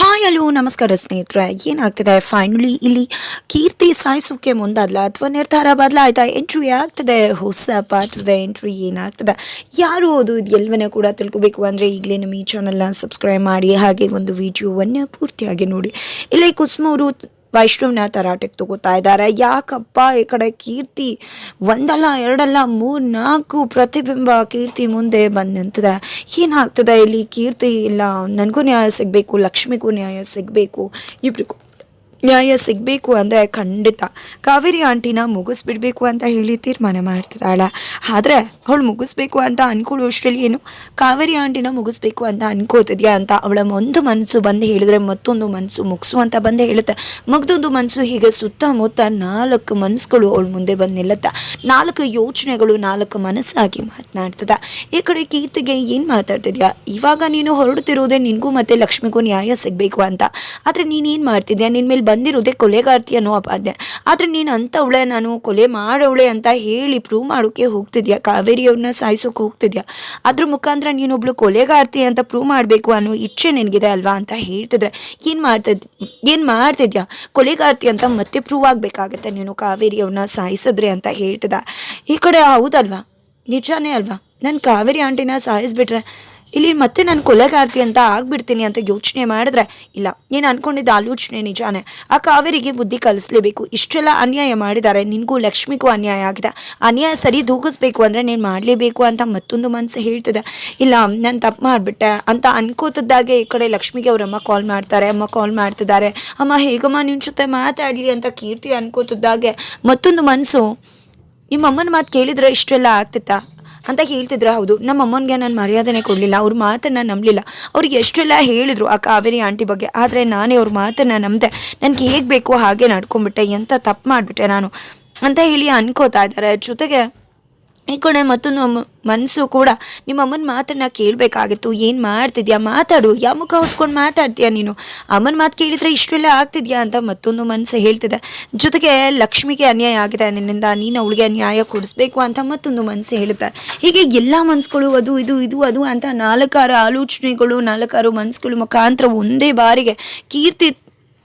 Hi hello ನಮಸ್ಕಾರ ಸ್ನೇಹಿತರೆ. ಏನಾಗ್ತಿದೆ? ಫೈನಲಿ ಇಲ್ಲಿ ಕೀರ್ತಿ ಸಾಯಿಸೋಕೆ ಮುಂದಾದ್ಲ, ಅಥವಾ ನಿರ್ಧಾರ ಬದಲಾಯ್ತಾ? ಎಂಟ್ರಿ ಆಗ್ತದೆ, ಹೊಸ ಪಾತ್ರದ ಎಂಟ್ರಿ ಏನಾಗ್ತದೆ? ಯಾರು ಅದು? ಎಲ್ಲವನ್ನ ಕೂಡ ತಿಳ್ಕೊಬೇಕು ಅಂದರೆ ಈಗಲೇ ನಮ್ಮ ಈ ಚಾನಲ್ನ ಸಬ್ಸ್ಕ್ರೈಬ್ ಮಾಡಿ, ಹಾಗೆ ಒಂದು ವಿಡಿಯೋವನ್ನು ಪೂರ್ತಿಯಾಗಿ ನೋಡಿ. ಇಲ್ಲಿ ಕುಸುಮ ಅವರು ವೈಷ್ಣವ್ನ ತರಾಟೆಗೆ ತಗೋತಾ ಇದ್ದಾರೆ. ಯಾಕಪ್ಪ ಈ ಕಡೆ ಕೀರ್ತಿ ಒಂದಲ್ಲ, ಎರಡಲ್ಲ ಮೂರು ನಾಲ್ಕು ಪ್ರತಿಬಿಂಬ ಕೀರ್ತಿ ಮುಂದೆ ಬಂದು ನಿಂತಿದೆ. ಏನಾಗ್ತದೆ ಇಲ್ಲಿ? ಕೀರ್ತಿ ಇಲ್ಲ, ನನಗೂ ನ್ಯಾಯ ಸಿಗಬೇಕು, ಲಕ್ಷ್ಮಿಗೂ ನ್ಯಾಯ ಸಿಗಬೇಕು, ಇಬ್ರಿಗೂ. ನ್ಯಾಯ ಸಿಗಬೇಕು ಅಂದರೆ ಖಂಡಿತ. ಕಾವೇರಿ ಆಂಟಿನ ಮುಗಿಸ್ಬಿಡ್ಬೇಕು ಅಂತ ಹೇಳಿ ತೀರ್ಮಾನ ಮಾಡ್ತಿದ್ದಾಳೆ. ಆದರೆ ಅವಳು ಮುಗಿಸ್ಬೇಕು ಅಂತ ಅನ್ಕೊಳ್ಳೋ ಅಷ್ಟರಲ್ಲಿ ಏನು? ಕಾವೇರಿ ಆಂಟಿನ ಮುಗಿಸ್ಬೇಕು ಅಂತ ಅನ್ಕೋತಿದ್ಯಾ ಅಂತ ಅವಳ ಒಂದು ಮನಸ್ಸು ಬಂದು ಹೇಳಿದ್ರೆ ಮತ್ತೊಂದು ಮನಸ್ಸು ಮುಗಿಸು ಅಂತ ಬಂದು ಹೇಳುತ್ತೆ. ಮುಗ್ದೊಂದು ಮನಸ್ಸು ಹೀಗೆ ಸುತ್ತಮುತ್ತ ನಾಲ್ಕು ಮನಸ್ಸುಗಳು ಅವಳ ಮುಂದೆ ಬಂದು ನಿಲ್ಲುತ್ತೆ. ನಾಲ್ಕು ಯೋಚನೆಗಳು, ನಾಲ್ಕು ಮನಸ್ಸಾಗಿ ಮಾತನಾಡ್ತದ. ಈ ಕಡೆ ಕೀರ್ತಿಗೆ ಏನು ಮಾತಾಡ್ತಿದ್ಯಾ? ಇವಾಗ ನೀನು ಹೊರಡ್ತಿರೋದೇ ನಿನಗೂ ಮತ್ತು ಲಕ್ಷ್ಮಿಗೂ ನ್ಯಾಯ ಸಿಗಬೇಕು ಅಂತ. ಆದರೆ ನೀನೇನು ಮಾಡ್ತಿದ್ಯಾ? ನಿನ್ನ ಮೇಲೆ ಬಂದಿರೋದೇ ಕೊಲೆಗಾರ್ತಿ ಅನ್ನೋ ಅಪಾದ್ಯ ಆದರೆ ನೀನು ಅಂಥವಳೆ ನಾನು ಕೊಲೆ ಮಾಡವಳೆ ಅಂತ ಹೇಳಿ ಪ್ರೂವ್ ಮಾಡೋಕ್ಕೆ ಹೋಗ್ತಿದ್ಯಾ? ಕಾವೇರಿಯವ್ರನ್ನ ಸಾಯಿಸೋಕೆ ಹೋಗ್ತಿದ್ಯಾ? ಅದ್ರ ಮುಖಾಂತರ ನೀನೊಬ್ಳು ಕೊಲೆಗಾರ್ತಿ ಅಂತ ಪ್ರೂವ್ ಮಾಡಬೇಕು ಅನ್ನೋ ಇಚ್ಛೆ ನಿನಗಿದೆ ಅಲ್ವಾ ಅಂತ ಹೇಳ್ತಿದ್ರೆ, ಏನು ಮಾಡ್ತಿದ್ ಏನು ಮಾಡ್ತಿದ್ಯಾ? ಕೊಲೆಗಾರ್ತಿ ಅಂತ ಮತ್ತೆ ಪ್ರೂವ್ ಆಗಬೇಕಾಗತ್ತೆ ನೀನು ಕಾವೇರಿಯವ್ರನ್ನ ಸಾಯಿಸಿದ್ರೆ ಅಂತ ಹೇಳ್ತಿದ್ದ. ಈ ಕಡೆ ಹೌದಲ್ವಾ? ನಿಜಾನೇ ಅಲ್ವಾ? ನಾನು ಕಾವೇರಿ ಆಂಟಿನ ಸಾಯಿಸ್ಬಿಟ್ರೆ ಇಲ್ಲಿ ಮತ್ತೆ ನಾನು ಕೊಲೆಗಾರ್ತಿ ಅಂತ ಆಗ್ಬಿಡ್ತೀನಿ ಅಂತ ಯೋಚನೆ ಮಾಡಿದ್ರೆ ಇಲ್ಲ, ನೀನು ಅನ್ಕೊಂಡಿದ್ದ ಆಲೋಚನೆ ನಿಜಾನೇ. ಆ ಕಾವೇರಿಗೆ ಬುದ್ಧಿ ಕಲಿಸ್ಲೇಬೇಕು. ಇಷ್ಟೆಲ್ಲ ಅನ್ಯಾಯ ಮಾಡಿದ್ದಾರೆ. ನಿನಗೂ ಲಕ್ಷ್ಮಿಗೂ ಅನ್ಯಾಯ ಆಗಿದೆ. ಅನ್ಯಾಯ ಸರಿ ದೂಗಿಸ್ಬೇಕು ಅಂದರೆ ನೀನು ಮಾಡಲೇಬೇಕು ಅಂತ ಮತ್ತೊಂದು ಮನಸ್ಸು ಹೇಳ್ತಿದೆ. ಇಲ್ಲ, ನಾನು ತಪ್ಪು ಮಾಡಿಬಿಟ್ಟೆ ಅಂತ ಅನ್ಕೋತಿದ್ದಾಗೆ ಈ ಕಡೆ ಲಕ್ಷ್ಮಿಗೆ ಅವರಮ್ಮ ಕಾಲ್ ಮಾಡ್ತಾರೆ. ಅಮ್ಮ ಕಾಲ್ ಮಾಡ್ತಿದ್ದಾರೆ. ಅಮ್ಮ, ಹೇಗಮ್ಮ ನಿನ್ನ ಜೊತೆ ಮಾತಾಡಲಿ ಅಂತ ಕೀರ್ತಿ ಅನ್ಕೋತಿದ್ದಾಗೆ ಮತ್ತೊಂದು ಮನಸ್ಸು. ನಿಮ್ಮ ಅಮ್ಮನ ಮಾತು ಕೇಳಿದರೆ ಇಷ್ಟೆಲ್ಲ ಆಗ್ತಿತ್ತಾ? ಅಂತ ಹೇಳ್ತಿದ್ರು, ಹೌದು. ನಮ್ಮ ಅಮ್ಮನಿಗೆ ನಾನು ಮರ್ಯಾದೆನೇ ಕೊಡಲಿಲ್ಲ, ಅವ್ರ ಮಾತನ್ನು ನಂಬಲಿಲ್ಲ. ಅವ್ರಿಗೆ ಎಷ್ಟೆಲ್ಲ ಹೇಳಿದರು ಆ ಕಾವೇರಿ ಆಂಟಿ ಬಗ್ಗೆ, ಆದರೆ ನಾನೇ ಅವ್ರ ಮಾತನ್ನು ನಂಬಿದೆ. ನನಗೆ ಹೇಗೆ ಬೇಕು ಹಾಗೆ ನಡ್ಕೊಂಡ್ಬಿಟ್ಟೆ ಎಂಥ ತಪ್ಪು ಮಾಡಿಬಿಟ್ಟೆ ನಾನು. ಅಂತ ಹೇಳಿ ಅನ್ಕೋತಾ ಇದ್ದಾರೆ. ಜೊತೆಗೆ ಈ ಕಡೆ ಮತ್ತೊಂದು ಮನಸ್ಸು ಕೂಡ ನಿಮ್ಮ ಅಮ್ಮನ ಮಾತನ್ನ ಕೇಳಬೇಕಾಗಿತ್ತು. ಏನು ಮಾಡ್ತಿದ್ಯಾ? ಮಾತಾಡು. ಯಾವ ಮುಖ ಹೊತ್ಕೊಂಡು ಮಾತಾಡ್ತೀಯಾ ನೀನು? ಅಮ್ಮನ ಮಾತು ಕೇಳಿದರೆ ಇಷ್ಟೆಲ್ಲ ಆಗ್ತಿದ್ಯಾ ಅಂತ ಮತ್ತೊಂದು ಮನಸ್ಸು ಹೇಳ್ತಿದೆ. ಜೊತೆಗೆ ಲಕ್ಷ್ಮಿಗೆ ಅನ್ಯಾಯ ಆಗಿದೆ ನಿನ್ನಿಂದ. ನೀನು ಅವಳಿಗೆ ನ್ಯಾಯ ಕೊಡಿಸ್ಬೇಕು ಅಂತ ಮತ್ತೊಂದು ಮನಸ್ಸು ಹೇಳುತ್ತೆ. ಹೀಗೆ ಎಲ್ಲ ಮನಸ್ಸುಗಳು ಅದು, ಇದು ಇದು, ಅದು ಅಂತ ನಾಲ್ಕಾರು ಆಲೋಚನೆಗಳು, ನಾಲ್ಕಾರು ಮನಸ್ಸುಗಳು ಮುಖಾಂತರ ಒಂದೇ ಬಾರಿಗೆ ಕೀರ್ತಿ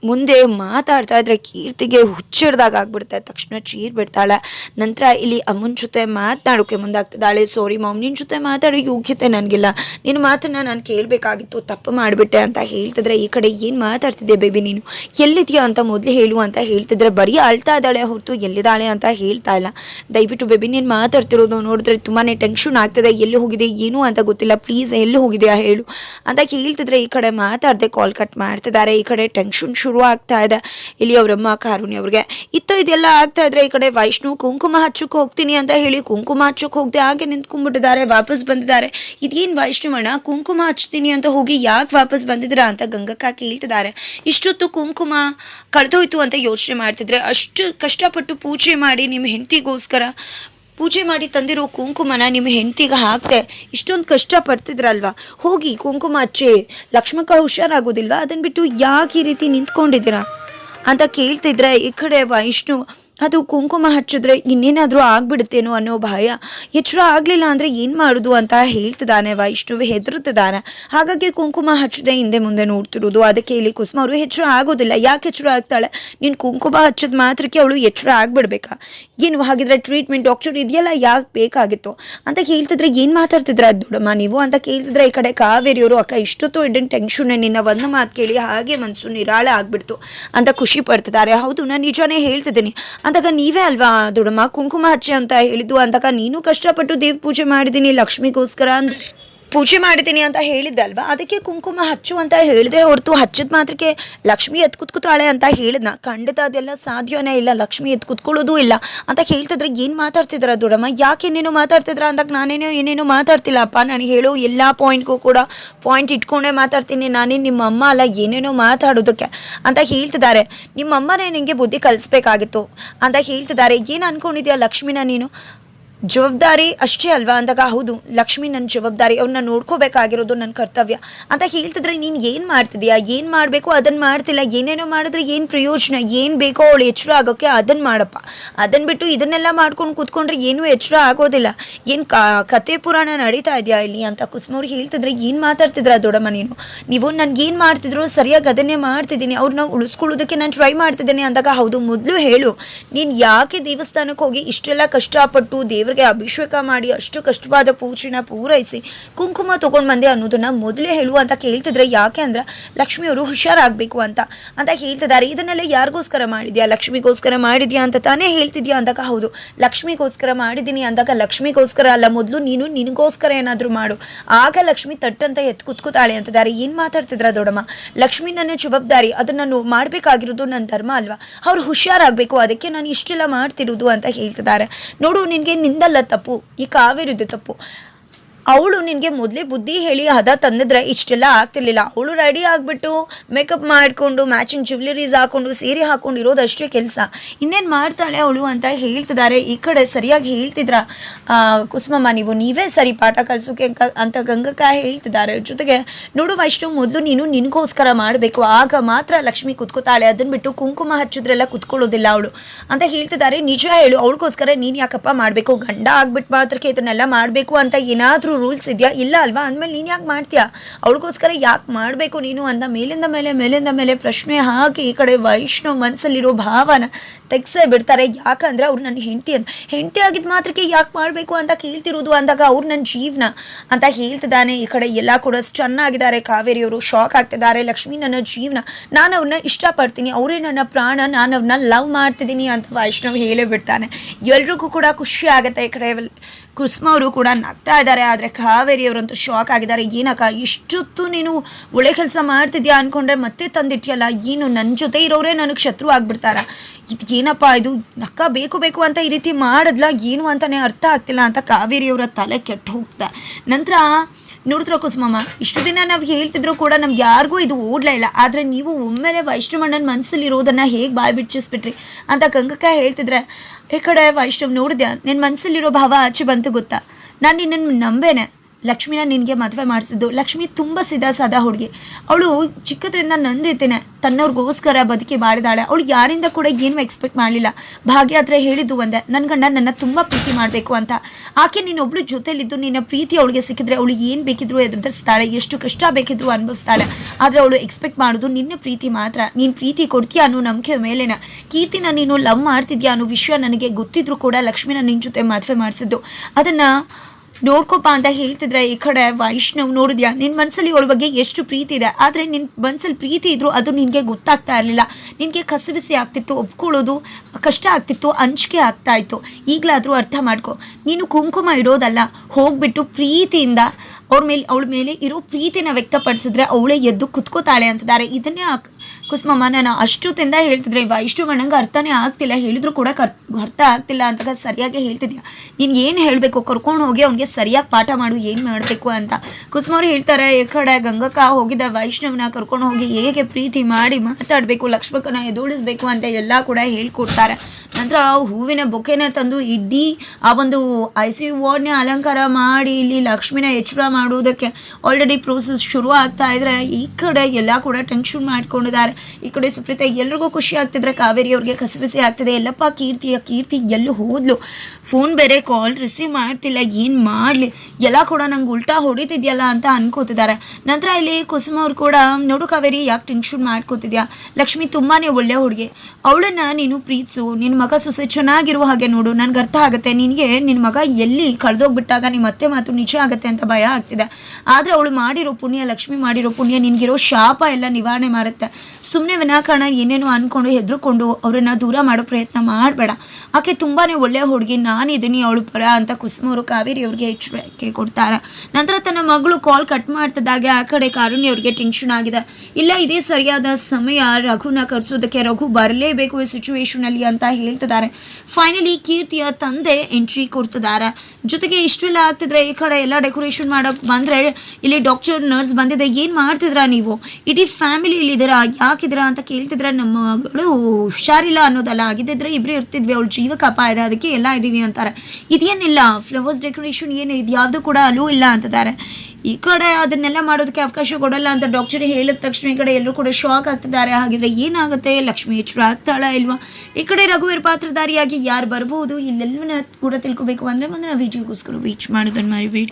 ಮುಂದೆ ಮಾತಾಡ್ತಾ ಇದ್ರೆ ಕೀರ್ತಿಗೆ ಹುಚ್ಚಿಡ್ದಾಗ ಆಗ್ಬಿಡ್ತಾ ತಕ್ಷಣ ಚೀರ್ ಬಿಡ್ತಾಳೆ. ನಂತರ ಇಲ್ಲಿ ಅಮ್ಮನ ಜೊತೆ ಮಾತನಾಡೋಕೆ ಮುಂದಾಗ್ತಿದ್ದಾಳೆ. ಸೋರಿ ಮಾಮ್ ನಿನ್ನ ಜೊತೆ ಮಾತಾಡೋ ಯೋಗ್ಯತೆ ನನಗಿಲ್ಲ. ನಿನ್ನ ಮಾತನ್ನು ನಾನು ಕೇಳಬೇಕಾಗಿತ್ತು. ತಪ್ಪು ಮಾಡಿಬಿಟ್ಟೆ ಅಂತ ಹೇಳ್ತಿದ್ರೆ ಈ ಕಡೆ ಏನು ಮಾತಾಡ್ತಿದ್ದೆ ಬೇಬಿ ನೀನು? ಎಲ್ಲಿದೆಯಾ ಅಂತ ಮೊದಲು ಹೇಳು ಅಂತ ಹೇಳ್ತಿದ್ರೆ ಬರೀ ಅಳ್ತಾ ಇದ್ದಾಳೆ. ಹೊರತು ಎಲ್ಲಿದ್ದಾಳೆ ಅಂತ ಹೇಳ್ತಾ ಇಲ್ಲ. ದಯವಿಟ್ಟು ಬೇಬಿ ನೀನು ಮಾತಾಡ್ತಿರೋದು ನೋಡಿದ್ರೆ ತುಂಬಾ ಟೆನ್ಷನ್ ಆಗ್ತಿದೆ. ಎಲ್ಲಿ ಹೋಗಿದೆ, ಏನು ಅಂತ ಗೊತ್ತಿಲ್ಲ. ಪ್ಲೀಸ್ ಎಲ್ಲಿ ಹೋಗಿದೆಯಾ ಹೇಳು ಅಂತ ಹೇಳ್ತಿದ್ರೆ ಈ ಕಡೆ ಮಾತಾಡದೆ ಕಾಲ್ ಕಟ್ ಮಾಡ್ತಿದ್ದಾರೆ. ಈ ಕಡೆ ಟೆನ್ಷನ್ ಶುರು ಆಗ್ತಾ ಇದೆ. ಇಲ್ಲಿ ಅವರಮ್ಮ ಕಾರುಣ್ಯ ಅವ್ರಿಗೆ. ಇತ್ತ ಇದೆಲ್ಲ ಆಗ್ತಾ ಇದ್ರೆ ಈ ಕಡೆ ವೈಷ್ಣು ಕುಂಕುಮ ಹಚ್ಚಕ್ಕೆ ಹೋಗ್ತೀನಿ ಅಂತ ಹೇಳಿ ಕುಂಕುಮ ಹಚ್ಚಕ್ಕೆ ಹೋಗದೆ ಹಾಗೆ ನಿಂತ್ಕೊಂಡ್ಬಿಟ್ಟಿದ್ದಾರೆ, ವಾಪಸ್ ಬಂದಿದ್ದಾರೆ. ಇದೇನು ವೈಷ್ಣವಣ್ಣ ಕುಂಕುಮ ಹಚ್ತೀನಿ ಅಂತ ಹೋಗಿ ಯಾಕೆ ವಾಪಸ್ ಬಂದಿದ್ದೀರಾ ಅಂತ ಗಂಗಕ್ಕ ಕೇಳ್ತಿದ್ದಾರೆ. ಇಷ್ಟೊತ್ತು ಕುಂಕುಮ ಕಳೆದೋಯ್ತು ಅಂತ ಯೋಚನೆ ಮಾಡ್ತಿದ್ರೆ ಅಷ್ಟು ಕಷ್ಟಪಟ್ಟು ಪೂಜೆ ಮಾಡಿ ನಿಮ್ಮ ಹೆಂಡತಿಗೋಸ್ಕರ ಪೂಜೆ ಮಾಡಿ ತಂದಿರೋ ಕುಂಕುಮನ ನಿಮ್ಮ ಹೆಂಡತಿಗೆ ಹಾಕ್ದೆ ಇಷ್ಟೊಂದು ಕಷ್ಟ ಪಡ್ತಿದ್ರಲ್ವಾ? ಹೋಗಿ ಕುಂಕುಮ ಹಚ್ಚಿ, ಲಕ್ಷ್ಮಕ್ಕ ಹುಷಾರಾಗೋದಿಲ್ವಾ? ಅದನ್ನು ಬಿಟ್ಟು ಯಾಕೆ ಈ ರೀತಿ ನಿಂತ್ಕೊಂಡಿದ್ದೀರಾ? ಅಂತ ಕೇಳ್ತಿದ್ರೆ ಈ ಕಡೆ ವೈಷ್ಣು ಅದು ಕುಂಕುಮ ಹಚ್ಚಿದ್ರೆ ಇನ್ನೇನಾದರೂ ಆಗ್ಬಿಡುತ್ತೇನೋ ಅನ್ನೋ ಭಯ. ಎಚ್ಚರ ಆಗಲಿಲ್ಲ ಅಂದರೆ ಏನು ಮಾಡೋದು ಅಂತ ಹೇಳ್ತಿದ್ದಾನೆ ವೈಷ್ಣು ಹೆದರುತ್ತಿದ್ದಾನೆ. ಹಾಗಾಗಿ ಕುಂಕುಮ ಹಚ್ಚದೆ, ಹಿಂದೆ ಮುಂದೆ ನೋಡ್ತಿರೋದು. ಅದಕ್ಕೆ ಇಲ್ಲಿ ಕುಸುಮ ಅವರು ಎಚ್ಚರ ಆಗೋದಿಲ್ಲ. ಯಾಕೆ ಎಚ್ಚರ ಆಗ್ತಾಳೆ? ನೀನು ಕುಂಕುಮ ಹಚ್ಚಿದ ಮಾತ್ರಕ್ಕೆ ಅವಳು ಎಚ್ಚರ ಆಗ್ಬಿಡ್ಬೇಕಾ? ಏನು ಹಾಗಿದ್ರೆ ಟ್ರೀಟ್ಮೆಂಟ್ ಡಾಕ್ಟರ್ ಇದೆಯಲ್ಲ? ಯಾಕೆ ಬೇಕಾಗಿತ್ತು? ಅಂತ ಹೇಳ್ತಿದ್ರೆ ಏನು ಮಾತಾಡ್ತಿದ್ರ ದೊಡ್ಡಮ್ಮ ನೀವು? ಅಂತ ಕೇಳ್ತಿದ್ರೆ ಈ ಕಡೆ ಕಾವೇರಿಯವರು, ಅಕ್ಕ, ಇಷ್ಟೊತ್ತು ಇಡನ್ ಟೆನ್ಷನ್ ನಿನ್ನ ಒಂದು ಮಾತು ಕೇಳಿ ಹಾಗೆ ಮನಸ್ಸು ನಿರಾಳ ಆಗ್ಬಿಡ್ತು ಅಂತ ಖುಷಿ ಪಡ್ತಿದ್ದಾರೆ. ಹೌದು, ನಾನು ನಿಜಾನೇ ಹೇಳ್ತಿದ್ದೀನಿ. ಅಂದಾಗ ನೀವೇ ಅಲ್ವಾ ದೊಡ್ಡಮ್ಮ ಕುಂಕುಮ ಹಚ್ಚಿ ಅಂತ ಹೇಳಿದ್ದು, ಅಂದಾಗ ನೀನು ಕಷ್ಟಪಟ್ಟು ದೇವ್ ಪೂಜೆ ಮಾಡಿದ್ದೀನಿ ಲಕ್ಷ್ಮಿಗೋಸ್ಕರ ಅಂದ್ರೆ ಪೂಜೆ ಮಾಡಿದ್ದೀನಿ ಅಂತ ಹೇಳಿದ್ದೆ ಅಲ್ವಾ? ಅದಕ್ಕೆ ಕುಂಕುಮ ಹಚ್ಚು ಅಂತ ಹೇಳಿದೆ ಹೊರತು ಹಚ್ಚಿದ ಮಾತ್ರಕ್ಕೆ ಲಕ್ಷ್ಮಿ ಎತ್ ಕುತ್ಕೋತಾಳೆ ಅಂತ ಹೇಳಿದ್ನ. ಖಂಡಿತ ಅದೆಲ್ಲ ಸಾಧ್ಯವೇ ಇಲ್ಲ. ಲಕ್ಷ್ಮಿ ಎತ್ ಕುತ್ಕೊಳ್ಳೋದು ಇಲ್ಲ. ಅಂತ ಹೇಳ್ತಿದ್ರೆ ಏನು ಮಾತಾಡ್ತಿದ್ರ ದೊಡಮ್ಮ? ಯಾಕೆ ಏನೇನು ಮಾತಾಡ್ತಿದ್ರ ಅಂದಾಗ ನಾನೇನೋ ಏನೇನೋ ಮಾತಾಡ್ತಿಲ್ಲ. ಅಪ್ಪ, ನಾನು ಹೇಳೋ ಎಲ್ಲ ಪಾಯಿಂಟ್ಗೂ ಕೂಡ ಪಾಯಿಂಟ್ ಇಟ್ಕೊಂಡೇ ಮಾತಾಡ್ತೀನಿ. ನಾನೇ ನಿಮ್ಮ ಅಮ್ಮ ಅಲ್ಲ, ಏನೇನೋ ಮಾತಾಡೋದಕ್ಕೆ ಅಂತ ಹೇಳ್ತಿದ್ದಾರೆ. ನಿಮ್ಮ ಅಮ್ಮನೇ ನಿನಗೆ ಬುದ್ಧಿ ಕಲಿಸ್ಬೇಕಾಗಿತ್ತು ಅಂತ ಹೇಳ್ತಿದ್ದಾರೆ. ಏನು ಅನ್ಕೊಂಡಿದ್ಯಾ ಲಕ್ಷ್ಮಿನ ನೀನು? ಜವಾಬ್ದಾರಿ ಅಷ್ಟೇ ಅಲ್ವಾ ಅಂದಾಗ ಹೌದು, ಲಕ್ಷ್ಮಿ ನನ್ನ ಜವಾಬ್ದಾರಿ ಅವ್ರನ್ನ ನೋಡ್ಕೋಬೇಕಾಗಿರೋದು ನನ್ನ ಕರ್ತವ್ಯ. ಅಂತ ಹೇಳ್ತಿದ್ರೆ ನೀನು ಏನು ಮಾಡ್ತಿದ್ಯಾ? ಏನು ಮಾಡಬೇಕು? ಅದನ್ನು ಮಾಡ್ತಿಲ್ಲ. ಏನೇನೋ ಮಾಡಿದ್ರೆ ಏನು ಪ್ರಯೋಜನ? ಏನು ಬೇಕೋ ಅವಳು ಎಚ್ಚರ ಆಗೋಕ್ಕೆ ಅದನ್ನು ಮಾಡಪ್ಪ. ಅದನ್ನು ಬಿಟ್ಟು ಇದನ್ನೆಲ್ಲ ಮಾಡ್ಕೊಂಡು ಕೂತ್ಕೊಂಡ್ರೆ ಏನೂ ಎಚ್ಚರ ಆಗೋದಿಲ್ಲ. ಏನು ಕಥೆ ಪುರಾಣ ನಡೀತಾ ಇದೆಯಾ ಇಲ್ಲಿ ಅಂತ ಕುಸುಮವ್ರು ಹೇಳ್ತಿದ್ರೆ ಏನು ಮಾತಾಡ್ತಿದ್ರ ದೊಡ್ಡಮ್ಮ ನೀನು? ನೀವು ನನ್ಗೆ ಏನು ಮಾಡ್ತಿದ್ರು ಸರಿಯಾಗಿ ಅದನ್ನೇ ಮಾಡ್ತಿದ್ದೀನಿ. ಅವ್ರನ್ನ ಉಳಿಸ್ಕೊಳ್ಳೋದಕ್ಕೆ ನಾನು ಟ್ರೈ ಮಾಡ್ತಿದ್ದೀನಿ ಅಂದಾಗ ಹೌದು, ಮೊದಲು ಹೇಳು. ನೀನು ಯಾಕೆ ದೇವಸ್ಥಾನಕ್ಕೆ ಹೋಗಿ ಇಷ್ಟೆಲ್ಲ ಕಷ್ಟಪಟ್ಟು ದೇವರಿಗೆ ಅಭಿಷೇಕ ಮಾಡಿ ಅಷ್ಟು ಕಷ್ಟವಾದ ಪೂಜೆನ ಪೂರೈಸಿ ಕುಂಕುಮ ತೊಗೊಂಡು ಬಂದೆ ಅನ್ನೋದನ್ನ ಮೊದಲೇ ಹೇಳುವ ಅಂತ ಕೇಳ್ತಿದ್ರೆ ಯಾಕೆ ಅಂದ್ರೆ ಲಕ್ಷ್ಮಿಯವರು ಹುಷಾರಾಗಬೇಕು ಅಂತ ಅಂತ ಹೇಳ್ತಿದ್ದಾರೆ. ಇದನ್ನೆಲ್ಲ ಯಾರಿಗೋಸ್ಕರ ಮಾಡಿದ್ಯಾ? ಲಕ್ಷ್ಮಿಗೋಸ್ಕರ ಮಾಡಿದ್ಯಾ ಅಂತ ತಾನೇ ಹೇಳ್ತಿದ್ಯಾ ಅಂದಾಗ ಹೌದು. ಲಕ್ಷ್ಮಿಗೋಸ್ಕರ ಮಾಡಿದ್ದೀನಿ ಅಂದಾಗ ಲಕ್ಷ್ಮಿಗೋಸ್ಕರ ಅಲ್ಲ, ಮೊದಲು ನೀನು ನಿನಗೋಸ್ಕರ ಏನಾದರೂ ಮಾಡು. ಆಗ ಲಕ್ಷ್ಮಿ ತಟ್ಟಂತ ಎತ್ತು ಕುತ್ಕೋತಾಳೆ ಅಂತಿದ್ದಾರೆ ಏನು ಮಾತಾಡ್ತಿದ್ರ ದೊಡಮ್ಮ? ಲಕ್ಷ್ಮಿ ನನ್ನ ಜವಾಬ್ದಾರಿ, ಅದನ್ನು ನಾನು ಮಾಡಬೇಕಾಗಿರೋದು ನನ್ನ ಧರ್ಮ ಅಲ್ವಾ? ಅವ್ರು ಹುಷಾರಾಗಬೇಕು, ಅದಕ್ಕೆ ನಾನು ಇಷ್ಟೆಲ್ಲ ಮಾಡ್ತಿರೋದು ಅಂತ ಹೇಳ್ತಿದ್ದಾರೆ. ನೋಡು, ನಿನಗೆ ನಿಂದಲ್ಲ ತಪ್ಪು ಈ ಕಾವೇರಿದು ತಪ್ಪು ಅವಳು ನಿನಗೆ ಮೊದಲೇ ಬುದ್ಧಿ ಹೇಳಿ ಹದ ತಂದಿದ್ರೆ ಇಷ್ಟೆಲ್ಲ ಆಗ್ತಿರ್ಲಿಲ್ಲ. ಅವಳು ರೆಡಿ ಆಗಿಬಿಟ್ಟು ಮೇಕಪ್ ಮಾಡಿಕೊಂಡು ಮ್ಯಾಚಿಂಗ್ ಜ್ಯುವೆಲರೀಸ್ ಹಾಕೊಂಡು, ಸೀರೆ ಹಾಕೊಂಡು ಇರೋದಷ್ಟೇ ಕೆಲಸ. ಇನ್ನೇನು ಮಾಡ್ತಾಳೆ ಅವಳು ಅಂತ ಹೇಳ್ತಿದ್ದಾರೆ. ಈ ಕಡೆ ಸರಿಯಾಗಿ ಹೇಳ್ತಿದ್ರ? ಕುಸುಮಮ್ಮ, ನೀವು ನೀವೇ ಸರಿ ಪಾಠ ಕಲಿಸೋಕೆ ಅಂತ ಗಂಗಕ್ಕ ಹೇಳ್ತಿದ್ದಾರೆ. ಜೊತೆಗೆ ನೋಡುವಷ್ಟು ಮೊದಲು ನೀನು ನಿನಗೋಸ್ಕರ ಮಾಡಬೇಕು. ಆಗ ಮಾತ್ರ ಲಕ್ಷ್ಮಿ ಕುತ್ಕೋತಾಳೆ. ಅದನ್ನು ಬಿಟ್ಟು ಕುಂಕುಮ ಹಚ್ಚಿದ್ರೆಲ್ಲ ಕುತ್ಕೊಳ್ಳೋದಿಲ್ಲ ಅವಳು. ಅಂತ ಹೇಳ್ತಿದ್ದಾರೆ. ನಿಜ ಹೇಳು, ಅವಳಿಗೋಸ್ಕರ ನೀನು ಯಾಕಪ್ಪ ಮಾಡಬೇಕು? ಗಂಡ ಆಗ್ಬಿಟ್ಟು ಮಾತ್ರಕ್ಕೆ ಇದನ್ನೆಲ್ಲ ಮಾಡಬೇಕು ಅಂತ ಏನಾದರೂ ರೂಲ್ಸ್ ಇದೆಯಾ? ಇಲ್ಲ ಅಲ್ವಾ? ಅಂದಮೇಲೆ ನೀನು ಯಾಕೆ ಮಾಡ್ತೀಯಾ? ಅವಳಿಗೋಸ್ಕರ ಯಾಕೆ ಮಾಡಬೇಕು ನೀನು ಅಂದ ಮೇಲಿಂದ ಮೇಲೆ ಮೇಲಿಂದ ಮೇಲೆ ಪ್ರಶ್ನೆ ಹಾಕಿ ಈ ಕಡೆ ವೈಷ್ಣವ್ ಮನಸ್ಸಲ್ಲಿರೋ ಭಾವನ ತೆಗ್ಸೇ ಬಿಡ್ತಾರೆ. ಯಾಕಂದರೆ ಅವ್ರು ನನ್ನ ಹೆಂಡತಿ ಅಂತ. ಹೆಂಡತಿ ಆಗಿದ್ದ ಮಾತ್ರಕ್ಕೆ ಯಾಕೆ ಮಾಡಬೇಕು ಅಂತ ಕೇಳ್ತಿರೋದು ಅಂದಾಗ ಅವ್ರು ನನ್ನ ಜೀವನ ಅಂತ ಹೇಳ್ತಿದ್ದಾನೆ. ಈ ಕಡೆ ಎಲ್ಲ ಕೂಡ ಚೆನ್ನಾಗಿದ್ದಾರೆ. ಕಾವೇರಿಯವರು ಶಾಕ್ ಆಗ್ತಿದ್ದಾರೆ. ಲಕ್ಷ್ಮಿ ನನ್ನ ಜೀವನ. ನಾನು ಅವ್ರನ್ನ ಇಷ್ಟಪಡ್ತೀನಿ. ಅವರೇ ನನ್ನ ಪ್ರಾಣ. ನಾನು ಅವ್ರನ್ನ ಲವ್ ಮಾಡ್ತಿದ್ದೀನಿ ಅಂತ ವೈಷ್ಣವ್ ಹೇಳೇ ಬಿಡ್ತಾನೆ. ಎಲ್ರಿಗೂ ಕೂಡ ಖುಷಿ ಆಗುತ್ತೆ ಈ ಕಡೆ. ಕುಸುಮ ಅವರು ಕೂಡ ನಗ್ತಾ ಇದ್ದಾರೆ, ಆದರೆ ಕಾವೇರಿಯವರಂತೂ ಶಾಕ್ ಆಗಿದ್ದಾರೆ. ಏನಕ್ಕ, ಇಷ್ಟೊತ್ತು ನೀನು ಒಳ್ಳೆ ಕೆಲಸ ಮಾಡ್ತಿದ್ಯಾ ಅನ್ಕೊಂಡ್ರೆ ಮತ್ತೆ ತಂದಿಟ್ಟಿಯಲ್ಲ ಏನು ನನ್ನ ಜೊತೆ ಇರೋರೇ ನನಗೆ ಶತ್ರು ಆಗ್ಬಿಡ್ತಾರ? ಇದು ಏನಪ್ಪ ಇದು? ನಕ್ಕ ಬೇಕು ಬೇಕು ಅಂತ ಈ ರೀತಿ ಮಾಡಿದ್ಲ, ಏನು ಅಂತಲೇ ಅರ್ಥ ಆಗ್ತಿಲ್ಲ ಅಂತ ಕಾವೇರಿಯವರ ತಲೆ ಕೆಟ್ಟು ಹೋಗ್ತಾ. ನಂತರ ನೋಡಿದ್ರ ಕುಸುಮಮ್ಮ ಇಷ್ಟು ದಿನ ನಾವು ಹೇಳ್ತಿದ್ರು ಕೂಡ ನಮ್ಗೆ ಯಾರಿಗೂ ಇದು ಓಡ್ಲೇ ಇಲ್ಲ. ಆದರೆ ನೀವು ಒಮ್ಮೆಲೆ ವೈಷ್ಣವಣ್ಣನ ಮನಸ್ಸಲ್ಲಿರೋದನ್ನು ಹೇಗೆ ಬಾಯಿ ಬಿಚ್ಚಿಸ್ಬಿಟ್ರಿ ಅಂತ ಗಂಗಕ್ಕ ಹೇಳ್ತಿದ್ರೆ ಈ ಕಡೆ ವೈಷ್ಣವ್ ನೋಡಿದ್ಯಾ? ನಿನ್ನ ಮನಸ್ಸಲ್ಲಿರೋ ಭಾವ ಆಚೆ ಬಂತು ಗೊತ್ತಾ? ನಾನು ನಿನ್ನನ್ನು ನಂಬೇನೆ. ಲಕ್ಷ್ಮಿನ ನಿನಗೆ ಮದುವೆ ಮಾಡಿಸಿದ್ದು. ಲಕ್ಷ್ಮಿ ತುಂಬ ಸಿದಾ ಸಾದಾ ಹುಡುಗಿ. ಅವಳು ಚಿಕ್ಕದ್ರಿಂದ ನಂದಿರ್ತೇನೆ. ರೀತಿನೇ ತನ್ನವ್ರಿಗೋಸ್ಕರ ಬದುಕಿ ಬಾಳಿದಾಳೆ. ಅವಳು ಯಾರಿಂದ ಕೂಡ ಏನೂ ಎಕ್ಸ್ಪೆಕ್ಟ್ ಮಾಡಲಿಲ್ಲ. ಭಾಗ್ಯ ಹತ್ರ ಹೇಳಿದ್ದು ಒಂದೇ ನನ್ನ ಗಂಡ ನನ್ನ ತುಂಬ ಪ್ರೀತಿ ಮಾಡಬೇಕು ಅಂತ. ಆಕೆ ನೀನೊಬ್ಳು ಜೊತೆಲಿದ್ದು, ನಿನ್ನ ಪ್ರೀತಿ ಅವಳಿಗೆ ಸಿಕ್ಕಿದ್ರೆ ಅವಳು ಏನು ಬೇಕಿದ್ರು ಎದುರಿಸ್ತಾಳೆ, ಎಷ್ಟು ಕಷ್ಟ ಬೇಕಿದ್ರು ಅನುಭವಿಸ್ತಾಳೆ. ಆದರೆ ಅವಳು ಎಕ್ಸ್ಪೆಕ್ಟ್ ಮಾಡೋದು ನಿನ್ನ ಪ್ರೀತಿ ಮಾತ್ರ. ನೀನು ಪ್ರೀತಿ ಕೊಡ್ತೀಯ ಅನ್ನೋ ನಂಬಿಕೆ ಮೇಲೇನ. ಕೀರ್ತಿನ ನೀನು ಲವ್ ಮಾಡ್ತಿದ್ಯಾ ಅನ್ನೋ ವಿಷಯ ನನಗೆ ಗೊತ್ತಿದ್ರು ಕೂಡ ಲಕ್ಷ್ಮಿನ ನಿನ್ನ ಜೊತೆ ಮದುವೆ ಮಾಡಿಸಿದ್ದು. ಅದನ್ನು ನೋಡ್ಕೊಪ್ಪ ಅಂತ ಹೇಳ್ತಿದ್ರೆ ಈ ಕಡೆ ವೈಷ್ಣವ್ ನೋಡಿದ್ಯಾ? ನಿನ್ನ ಮನಸ್ಸಲ್ಲಿ ಅವಳ ಬಗ್ಗೆ ಎಷ್ಟು ಪ್ರೀತಿ ಇದೆ? ಆದರೆ ನಿನ್ನ ಮನಸ್ಸಲ್ಲಿ ಪ್ರೀತಿ ಇದ್ರು ಅದು ನಿನಗೆ ಗೊತ್ತಾಗ್ತಾ ಇರಲಿಲ್ಲ. ನಿನಗೆ ಕಸಬಿಸಿ ಆಗ್ತಿತ್ತು, ಒಪ್ಕೊಳ್ಳೋದು ಕಷ್ಟ ಆಗ್ತಿತ್ತು, ಅಂಜಿಕೆ ಆಗ್ತಾ ಇತ್ತು. ಈಗಲಾದರೂ ಅರ್ಥ ಮಾಡ್ಕೊ. ನೀನು ಕುಂಕುಮ ಇಡೋದಲ್ಲ, ಹೋಗ್ಬಿಟ್ಟು ಪ್ರೀತಿಯಿಂದ ಅವ್ರ ಮೇಲೆ ಅವಳ ಮೇಲೆ ಇರೋ ಪ್ರೀತಿನ ವ್ಯಕ್ತಪಡಿಸಿದ್ರೆ ಅವಳೇ ಎದ್ದು ಕುತ್ಕೋತಾಳೆ ಅಂತಿದ್ದಾರೆ. ಇದನ್ನೇ ಕುಸುಮಮ್ಮ ನಾನು ತಿಂದ ಹೇಳ್ತಿದ್ರೆ ವೈಷ್ಣವ್ ಅಣ್ಣಂಗೆ ಅರ್ಥನೇ ಆಗ್ತಿಲ್ಲ, ಹೇಳಿದ್ರು ಕೂಡ ಕರ್, ಅರ್ಥ ಆಗ್ತಿಲ್ಲ ಅಂತ ಸರಿಯಾಗಿ ಹೇಳ್ತಿದ್ಯಾ? ನೀನು ಏನು ಹೇಳಬೇಕು, ಕರ್ಕೊಂಡು ಹೋಗಿ ಅವ್ನಿಗೆ ಸರಿಯಾಗಿ ಪಾಠ ಮಾಡು, ಏನು ಮಾಡಬೇಕು ಅಂತ. ಕುಸುಮವ್ರು ಹೇಳ್ತಾರೆ ಈ ಕಡೆ ಗಂಗಕ್ಕ ಹೋಗಿದ್ದ ವೈಷ್ಣವನ ಕರ್ಕೊಂಡು ಹೋಗಿ ಹೇಗೆ ಪ್ರೀತಿ ಮಾಡಿ ಮಾತಾಡಬೇಕು, ಲಕ್ಷ್ಮಕ್ಕನ ಎದುಳಿಸ್ಬೇಕು ಅಂತ ಎಲ್ಲ ಕೂಡ ಹೇಳ್ಕೊಡ್ತಾರೆ. ನಂತರ ಹೂವಿನ ಬೊಕೆನ ತಂದು ಇಡೀ ಆ ಒಂದು ಐ ಸಿ ವಾರ್ಡ್ನ ಅಲಂಕಾರ ಮಾಡಿ, ಇಲ್ಲಿ ಲಕ್ಷ್ಮಿನ ಎಚ್ಚರ ಮಾಡುವುದಕ್ಕೆ ಆಲ್ರೆಡಿ ಪ್ರೋಸೆಸ್ ಶುರು ಆಗ್ತಾ ಇದ್ರೆ ಈ ಕಡೆ ಎಲ್ಲ ಕೂಡ ಟೆನ್ಷನ್ ಮಾಡ್ಕೊಂಡಿದ್ದಾರೆ. ಈ ಕಡೆ ಸುಪ್ರೀತಾ, ಎಲ್ರಿಗೂ ಖುಷಿ ಆಗ್ತಿದ್ರೆ ಕಾವೇರಿ ಅವ್ರಿಗೆ ಕಸಬಿಸಿ ಆಗ್ತಿದೆ. ಎಲ್ಲಪ್ಪ ಕೀರ್ತಿಯ ಕೀರ್ತಿ ಎಲ್ಲೂ ಹೋದ್ಲು. ಫೋನ್ ಬೇರೆ ಕಾಲ್ ರಿಸೀವ್ ಮಾಡ್ತಿಲ್ಲ, ಏನು ಮಾಡಲಿ? ಎಲ್ಲ ಕೂಡ ನಂಗೆ ಉಲ್ಟಾ ಹೊಡಿತಿದ್ಯಲ್ಲ ಅಂತ ಅನ್ಕೋತಿದ್ದಾರೆ. ನಂತರ ಇಲ್ಲಿ ಕುಸುಮ ಅವ್ರು ಕೂಡ, ನೋಡು ಕಾವೇರಿ, ಯಾಕೆ ಟೆನ್ಷನ್ ಮಾಡ್ಕೋತಿದ್ಯಾ? ಲಕ್ಷ್ಮಿ ತುಂಬಾ ಒಳ್ಳೆ ಹುಡುಗಿ. ಅವಳನ್ನ ನೀನು ಪ್ರೀತಿಸು ನಿನ್ನ ಮಗ ಸೊಸೆ ಚೆನ್ನಾಗಿರುವ ಹಾಗೆ ನೋಡು. ನನಗೆ ಅರ್ಥ ಆಗುತ್ತೆ. ನಿನಗೆ ನಿನ್ನ ಮಗ ಎಲ್ಲಿ ಕಳೆದೋಗ್ಬಿಟ್ಟಾಗ ನಿಮ್ಮ ಮತ್ತೆ ಮಾತು ನಿಜ ಆಗುತ್ತೆ ಅಂತ ಭಯ ಆಗ್ತಿದೆ. ಆದರೆ ಅವಳು ಮಾಡಿರೋ ಪುಣ್ಯ, ಲಕ್ಷ್ಮಿ ಮಾಡಿರೋ ಪುಣ್ಯ, ನಿನಗಿರೋ ಶಾಪ ಎಲ್ಲ ನಿವಾರಣೆ ಮಾಡುತ್ತೆ ಸುಮ್ಮನೆ ವಿನಾಕಾರಣ ಏನೇನೋ ಅಂದ್ಕೊಂಡು ಹೆದ್ರುಕೊಂಡು ಅವರನ್ನು ದೂರ ಮಾಡೋ ಪ್ರಯತ್ನ ಮಾಡಬೇಡ. ಆಕೆ ತುಂಬಾ ಒಳ್ಳೆಯ ಹುಡುಗಿ ನಾನಿದ್ದೀನಿ ಅವಳು ಪರ ಅಂತ ಕುಸುಮವರು ಕಾವೇರಿ ಅವ್ರಿಗೆ ಎಚ್ಚರಿಕೆ ಕೊಡ್ತಾರೆ. ನಂತರ ತನ್ನ ಮಗಳು ಕಾಲ್ ಕಟ್ ಮಾಡ್ತಿದ್ದಾಗೆ, ಆ ಕಡೆ ಕಾರುಣ್ಯ ಅವ್ರಿಗೆ ಟೆನ್ಷನ್ ಆಗಿದೆ. ಇಲ್ಲ, ಇದೇ ಸರಿಯಾದ ಸಮಯ, ರಘುನ ಕರ್ಸೋದಕ್ಕೆ ರಘು ಬರಲೇಬೇಕು ಈ ಸಿಚುವೇಶನಲ್ಲಿ ಅಂತ ಹೇಳ್ತಿದ್ದಾರೆ. ಫೈನಲಿ ಕೀರ್ತಿಯ ತಂದೆ ಎಂಟ್ರಿ ಕೊಡ್ತಿದ್ದಾರೆ ಜೊತೆಗೆ ಇಷ್ಟೆಲ್ಲ ಆಗ್ತಿದ್ರೆ ಈ ಕಡೆ ಎಲ್ಲ ಡೆಕೋರೇಷನ್ ಮಾಡೋಕೆ ಬಂದರೆ ಇಲ್ಲಿ ಡಾಕ್ಟರ್ ನರ್ಸ್ ಬಂದಿದೆ. ಏನು ಮಾಡ್ತಿದ್ರ ನೀವು? ಇಡೀ ಫ್ಯಾಮಿಲಿ ಇಲ್ಲಿದ್ದೀರಾ? ಯಾಕಿದ್ರ ಅಂತ ಕೇಳ್ತಿದ್ರೆ ನಮ್ಮ ಮಗಳು ಹುಷಾರಿಲ್ಲ ಅನ್ನೋದಲ್ಲ. ಆಗಿದ್ದಿದ್ರೆ ಇಬ್ರು ಇರ್ತಿದ್ವಿ. ಅವಳು ಜೀವಕ್ಕೆ ಇದೆ ಅದಕ್ಕೆ ಎಲ್ಲ ಇದ್ದೀವಿ ಅಂತಾರೆ. ಇದೇನಿಲ್ಲ ಫ್ಲವರ್ಸ್ ಡೆಕೋರೇಷನ್ ಏನು ಇದು ಯಾವುದು ಕೂಡ ಅಲ್ಲೂ ಇಲ್ಲ ಅಂತಿದ್ದಾರೆ. ಈ ಕಡೆ ಅದನ್ನೆಲ್ಲ ಮಾಡೋದಕ್ಕೆ ಅವಕಾಶ ಕೊಡಲ್ಲ ಅಂತ ಡಾಕ್ಟರ್ ಹೇಳಿದ ತಕ್ಷಣ ಈ ಕಡೆ ಎಲ್ಲರೂ ಕೂಡ ಶಾಕ್ ಆಗ್ತಿದ್ದಾರೆ. ಹಾಗಿದ್ರೆ ಏನಾಗುತ್ತೆ? ಲಕ್ಷ್ಮಿ ಎಚ್ಚರ ಆಗ್ತಾಳ ಇಲ್ವಾ? ಈ ಕಡೆ ರಘುವೀರ್ ಪಾತ್ರಧಾರಿಯಾಗಿ ಯಾರು ಬರ್ಬೋದು? ಇಲ್ಲೆಲ್ಲ ಕೂಡ ತಿಳ್ಕೊಬೇಕು ಅಂದರೆ ಮುಂದಿನ ವಿಡಿಯೋಗೋಸ್ಕರ ವೀಚ್ ಮಾಡೋದನ್ನು ಮರಿಬೇಡಿ.